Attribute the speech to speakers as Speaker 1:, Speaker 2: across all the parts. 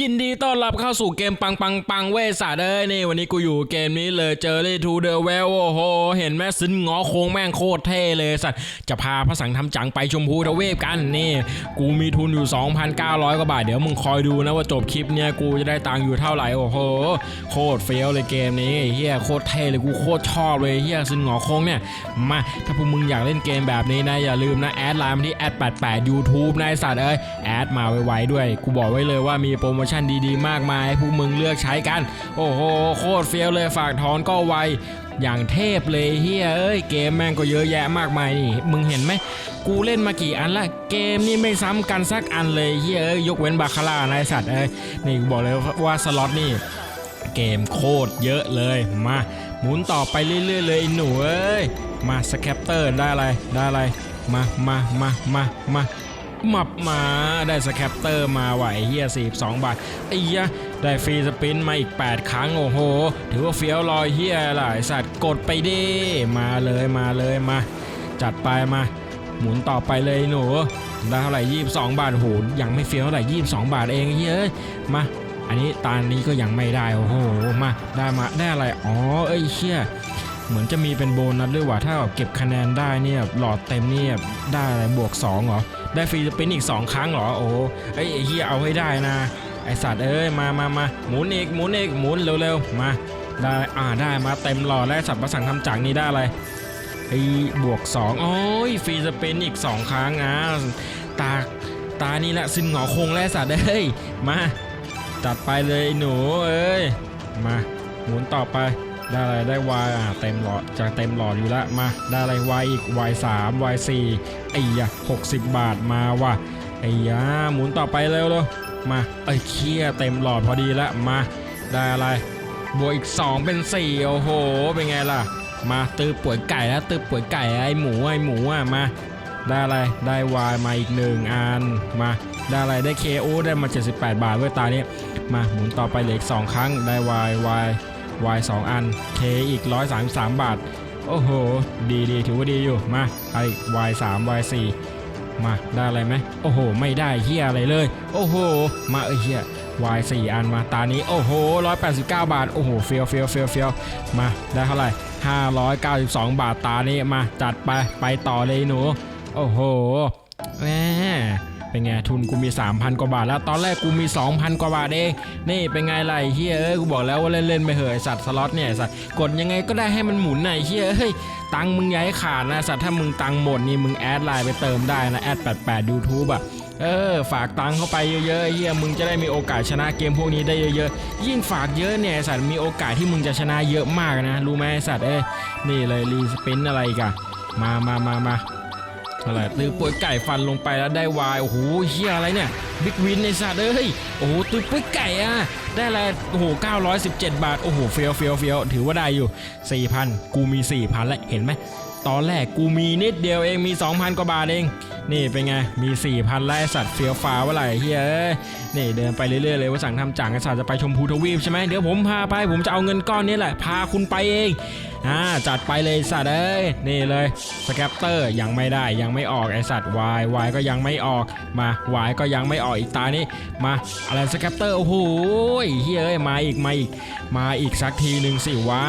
Speaker 1: ยินดีต้อนรับเข้าสู่เกมปังปังปังเวสัตว์เอ้ยนี่ วันนี้กูอยู่เกมนี้เลยเจอเลยทูเดอะเวลโอ้โห เห็นไหมซึ้นงอโค้งแม่งโคตรเท่เลยสัตว์จะพาพระสังทำจังไปชมพูทวีปกันนี่ กูมีทุนอยู่ 2,900 กว่าบาท เดี๋ยวมึงคอยดูนะว่าจบคลิปเนี่ยกูจะได้ตังค์อยู่เท่าไหร่ โอ้โห โคตรเฟี้ยวเลยเกมนี้เฮียโคตรเท่เลยกูโคตรชอบเลยเฮียซึ้นงอโค้งเนี่ยมาถ้าพวกมึงอยากเล่นเกมแบบนี้นะอย่าลืมนะแอดไลน์มาที่แอด88 YouTube นะไอ้สัตว์เอ้ยแอดมาไวๆด้วย กูบอกไว้เลยว่ามีโปรโมชั่นดีๆ มากมายให้พวกมึงเลือกใช้กัน โอ้โห โคตรเฟี้ยวเลยฝากถอนก็ไว อย่างเทพเลยเฮียเอ้ยเกมแม่งก็เยอะแยะมากมายนี่ มึงเห็นไหมกูเล่นมากี่อันละเกมนี่ไม่ซ้ำกันสักอันเลยเฮียเอ้ยยกเว้นบาคาร่านายสัตว์เอ้ยนี่บอกเลยว่าสล็อตนี่เกมโคตรเยอะเลยมาหมุนต่อไปเรื่อยๆเลยหนูเอ้ยมาสแคปเตอร์ได้อะไรได้อะไรมามามามามา มับมาได้สแคปเตอร์มาไหวเฮีย42 บาทไอ้ยะได้ฟรีสปินมาอีก 8 ครั้งโอ้โห ถือว่าเฟี้ยวลอยเฮียหลายสัตว์กดไปดิมาเลยมาเลยมา จัดไปมา หมุนต่อไปเลยหนูได้เท่าไหร่22บาทโหยังไม่เฟี้ยวเท่าไหร่22บาทเองเฮ้ยมา อันนี้ตานี้ก็ยังไม่ได้โอ้โหมาได้มาได้อะไรอ๋อเอ้ยเชี่ยเหมือนจะมีเป็นโบนัสด้วยว่ะถ้าแบบเก็บคะแนนได้เนี่ยหลอดเต็มเนี่ยได้อะไรบวก2เหรอ ได้ฟรีสปินอีก 2 ครั้งเหรอ โอ้ยไอ้เฮียเอาให้ได้นะ ไอสัตว์เอ้ย มามามาหมุนอีกหมุนอีกหมุนเร็วๆ มา ได้อ่าได้มาเต็มหลอดแล้วสัตว์ประสังทำจากนี้ได้อะไรไอ้บวก 2 โอ้ยฟรีสปินอีก 2 ครั้งอะตาตานี่แหละซินหงอคงแล้วสัตว์เอ้ย มาจัดไปเลยหนูเอ้ย มาหมุนต่อไป ได้อะไรได้ Y อะเต็มหลอดจากเต็มหลอดอยู่ล้วมาได้อะไร Y อีก Y 3 Y 4ไอ้ยะ60บบาทมาว่ะไอ้ยะหมุนต่อไปเร็วเลยมาไอ้เคียเต็มหลอดพอดีล้วมาได้อะไรบวกอีก 2 เป็น 4 โอ้โห เป็นไงล่ะ มาตื้อป่วยไก่แล้วตื้อป่วยไก่ไอ้หมูไอ้หมูอะมา ได้อะไรได้วายมาอีกหนึ่งอันมาได้อะไรได้เคโอได้มา 78 บาทเว้ยตานี้มาหมุนต่อไปเหลืออีกสองครั้งได้วายวาย วายสองอันเคอีก 133 บาท โอ้โห ดีดีถือว่าดีอยู่ มาไอวายสามวายสี่มาได้อะไรไหมโอ้โห ไม่ได้เฮียอะไรเลย โอ้โห มาเอเฮียวายสี่อันมาตานี้ โอ้โห 189 บาท โอ้โห เฟียวเฟียวเฟียวเฟียวมาได้เท่าไหร่ 592 บาทตานี้มาจัดไปไปต่อเลยหนู โอ้โหแหม เป็นไงทุนกูมี 3,000 กว่าบาทแล้วตอนแรกกูมี 2,000 กว่าบาทเองนี่เป็นไงไอ้เฮียเอ้ยกูบอกแล้วว่าเล่นๆไปเหอะไอสัตว์สล็อตเนี่ยไอสัตว์กดยังไงก็ได้ให้มันหมุนน่ะไอ้เฮียเฮ้ยตังมึงย่าให้ขาดนะสัตว์ถ้ามึงตังหมดนี่มึงแอดไลน์ไปเติมได้นะแอด88 YouTube อะเออฝากตังเข้าไปเยอะๆเฮียมึงจะได้มีโอกาสชนะเกมพวกนี้ได้เยอะๆ ยิ่งฝากเยอะเนี่ยไอสัตว์มีโอกาสที่มึงจะชนะเยอะมากนะ รู้ไหมไอสัตว์เอ้ยนี่เลยรีสปินอะไรกันมามามามา อะไรตือป่วยไก่ฟันลงไปแล้วได้วายโอ้โหเฮียอะไรเนี่ยบิ๊กวินในสัตว์เอ้ยโอ้โหตือป่วยไก่อะได้อะไรโอ้โห917 บาทโอ้โหเฟียวเฟียวเฟียวถือว่าได้อยู่ 4,000 กูมี 4,000แล้วเห็นไหมตอนแรกกูมีนิดเดียวเองมี 2,000 กว่าบาทเอง นี่เป็นไง มี 4,000แล้วสัตว์เฟียวฟ้าวอะไรเฮ้ยเนี่เดินไปเรื่อยๆเลยว่าสั่งทำจังไอสัตว์จะไปชมพูทวีปใช่ไหมเดี๋ยวผมพาไปผมจะเอาเงินก้อนนี้แหละพาคุณไปเอง อ่าจัดไปเลยสัตว์เอ้ยนี่เลยสแคปเตอร์ยังไม่ได้ยังไม่ออกไอสัตว์วายวายก็ยังไม่ออกมาวายก็ยังไม่ออกอีกตานี้มาอะไรสแคปเตอร์โอ้โหเฮ้ยเอ้ยมาอีกมาอีกมาอีกสักทีหนึ่งสิวะ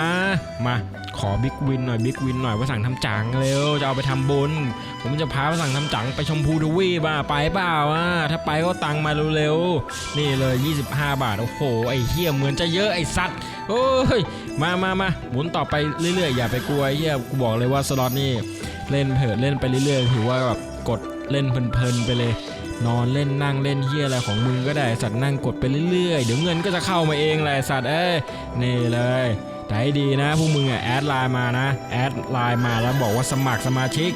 Speaker 1: มาขอบิ๊กวินหน่อยบิ๊กวินหน่อยว่าสั่งทำจังเร็วจะเอาไปทำบุญผมจะพาว่าสั่งทำจังไปชมพูทวีป่ะไปเปล่าอะถ้าไปก็ตังมาเร็วๆนี่เลย 25 บาทโอ้โหไอ้เฮียเหมือนจะเยอะไอ้สัตว์โอ้ยมามามาหมุนต่อไปเรื่อยๆอย่าไปกลัวไอ้เฮียกูบอกเลยว่าสล็อตนี่เล่นเผิดเล่นไปเรื่อยๆถือว่าแบบกดเล่นเพลินๆไปเลยนอนเล่นนั่งเล่นเฮียอะไรของมึงก็ได้สัตว์นั่งกดไปเรื่อยๆ เดี๋ยวเงินก็จะเข้ามาเองแหละสัตว์เอ้ยนี่เลย แต่ให้ดีนะพวกมึงอะแอดไลน์มานะแอดไลน์มาแล้วบอกว่าสมัครสมาชิก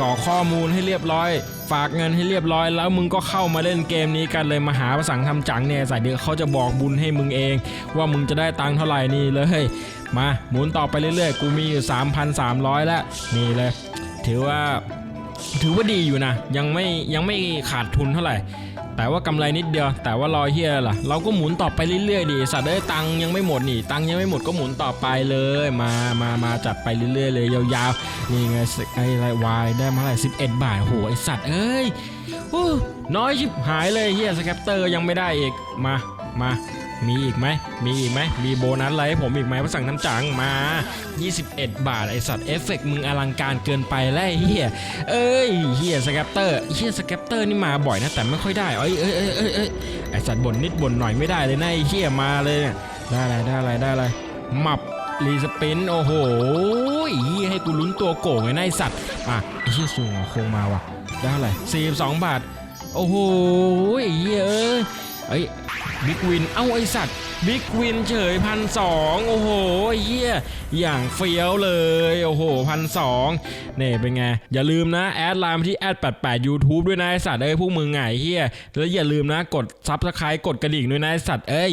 Speaker 1: กรอกข้อมูลให้เรียบร้อย ฝากเงินให้เรียบร้อย แล้วมึงก็เข้ามาเล่นเกมนี้กันเลยมาหาภาษาทำจังเนี่ยใส่เดี๋ยวเขาจะบอกบุญให้มึงเอง ว่ามึงจะได้ตังค์เท่าไหร่นี่เลยมาหมุนต่อไปเรื่อยๆ กูมีอยู่ 3,300 แล้วนี่เลย ถือว่าถือว่าดีอยู่นะ ยังไม่ยังไม่ขาดทุนเท่าไหร่ แต่ว่ากำไรนิดเดียว แต่ว่ารอเฮียล่ะ เราก็หมุนต่อไปเรื่อยๆดิสัตว์เอ้ยตังยังไม่หมดนี่ ตังยังไม่หมดก็หมุนต่อไปเลย มามามาจัดไปเรื่อยๆเลยยาวๆ นี่ไงไอ้ไรวายได้มาเท่สิบเอ็ดบาทโอ้โหไอสัตว์เอ้ยน้อยชิบหายเลยเฮียสแคปเตอร์ยังไม่ได้อีก มามา มีอีกไหม มีอีกไหม มีโบนัสอะไรให้ผมอีกไหมพระสั่งทำจังมา 21 บาท ไอสัตว์เอฟเฟกต์มึงอลังการเกินไปแล้วไอ้เฮียเอ้ยเฮียสแคปเตอร์เฮียสแคปเตอร์นี่มาบ่อยนะแต่ไม่ค่อยได้เอ้ยเอ้ยเอ้ยเอ้ยไอสัตว์บ่นนิดบ่นหน่อยไม่ได้เลยนะไอเฮียมาเลยเนี่ยได้อะไรได้อะไรได้อะไรหมับรีสปินโอ้โหเฮียให้กูลุ้นตัวโก่งไอ้นายสัตว์อะไอ้เฮียสูงโคงมาว่ะได้อะไร42 บาท โอ้โหเฮียเอ้ย เอ้ยบิ๊กวิน เอ้าไอสัตว์บิ๊กวินเฉยพันสองโอ้โหเฮียอย่างเฟี้ยวเลย โอ้โหพันสองนี่เป็นไง อย่าลืมนะ แอดไลน์ไปที่แอดแปดแปดยูทูบด้วยนะไอสัตว์เอ้ยพวกมึงไงเฮียแล้วอย่าลืมนะ กดซับสไครต์กดกระดิ่งด้วยนะไอสัตว์เอ้ย